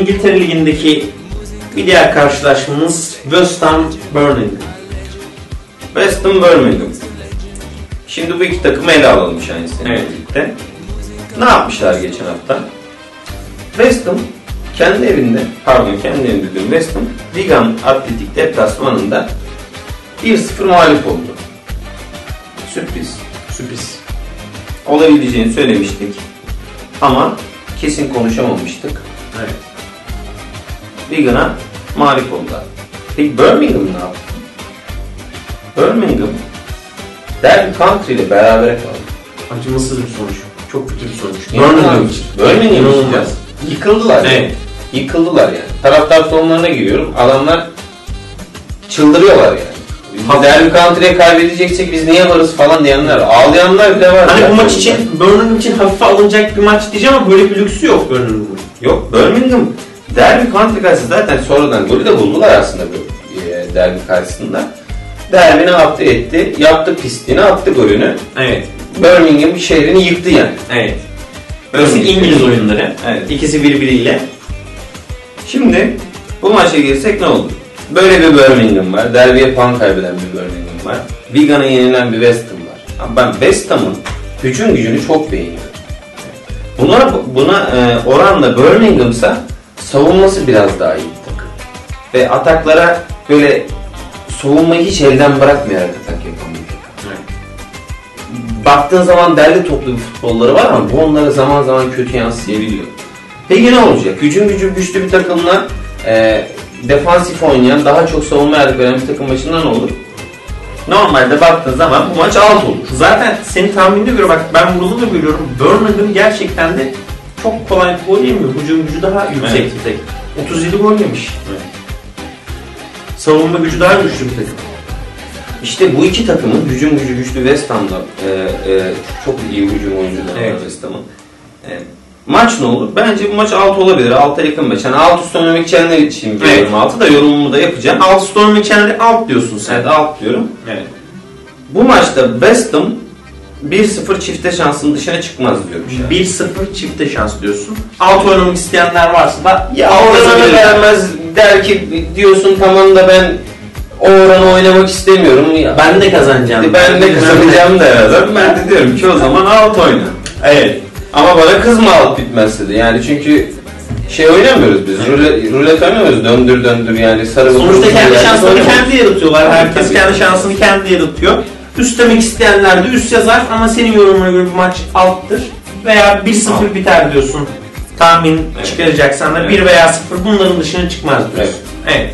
İngiltere Ligi'ndeki bir diğer karşılaşmamız West Ham Birmingham. West Ham Birmingham. Şimdi bu iki takımı ele alalım şahinsene Evet. birlikte. Ne yapmışlar geçen hafta? West Ham kendi evinde, pardon kendi evinde diyorum West Ham, Wigan Atletik deplasmanında 1-0 mağlup oldu. Sürpriz. Sürpriz. Olabileceğini söylemiştik. Ama kesin konuşamamıştık. Evet. Wigan'a mağlup oldular. Peki Birmingham ne yaptı? Birmingham Derby County ile berabere kaldı. Acımasız bir sonuç. Çok kötü bir sonuç. Birmingham için. Birmingham için. Yıkıldılar. yani. Evet. Yıkıldılar yani. Taraftar salonlarına giriyorum. Adamlar çıldırıyorlar yani. Derby County'ye kaybedeceksek biz niye varız falan diyenler. Ağlayanlar bile var. Hani bu Yani. maç için Birmingham için hafife alınacak bir maç diyeceğim ama böyle bir lüksü yok Birmingham'ın. Yok Birmingham County karşısında zaten sonradan golü de buldular aslında bu e, Derby karşısında. Derby ne yaptı etti? Yaptı pisliğini attı golünü. Evet. Birmingham şehrini yıktı yani. Evet. Birmingham. İngiliz oyunları. Evet. İkisi birbiriyle. Şimdi bu maça girsek ne olur? Böyle bir Birmingham var. Derby'ye puan kaybeden bir Birmingham var. Wigan'a yenilen bir West Ham var. Ama ben West Ham'ın hücum gücünü çok beğeniyorum. Buna, buna e, oranla Birmingham'sa savunması biraz daha iyi bir takım. Ve ataklara böyle savunmayı hiç elden bırakmayarak atak yapan bir takım. Baktığın zaman derli toplu bir futbolları var ama bu onlara zaman zaman kötü yansıyabiliyor. Peki ne olacak? Hücum gücü güçlü bir takımla e, defansif oynayan, daha çok savunma yardım veren bir takım başında ne olur? Normalde baktığın zaman bu maç alt olur. Zaten senin tahminine göre bak ben burada da görüyorum. Birmingham gerçekten de çok kolay gol yemiyor. Hücum gücü daha yüksek Evet. bir takım. 37 gol yemiş. Savunma gücü daha güçlü bir takım. İşte bu iki takımın hücum gücü güçlü West Ham'da e, e, çok iyi hücum oyuncuları Evet. var West Ham'ın. E, maç ne olur? Bence bu maç alt olabilir. Alta yakın maç. Yani alt üst oynamak isteyenler için Evet. yorum altı da yorumumu da yapacağım. Alt Storm Channel'i alt diyorsun sen. Evet alt diyorum. Evet. Bu maçta West Ham 1-0 çifte şansın dışına çıkmaz diyorum. an. 1-0 çifte şans diyorsun. Alt oynamak isteyenler varsa da Ya oranı vermez der ki diyorsun tamam da ben o oranı oynamak istemiyorum. Ya, Ben de kazanacağım. ben de kazanacağım da yazar. Ben de diyorum ki o zaman alt oyna. Evet. Ama bana kızma alt bitmezse de. Yani çünkü şey oynamıyoruz biz. Rulet, rulet oynamıyoruz. Döndür döndür yani sarı Sonuçta kendi şansını kendi yaratıyorlar. Herkes kendi şansını kendi yaratıyor. Üstlemek isteyenler de üst yazar ama senin yorumuna göre bu maç alttır. Veya 1-0 Alt. biter diyorsun. Tahmin Evet. çıkaracaksan da Evet. 1 veya 0 bunların dışına çıkmaz diyorsun. Evet.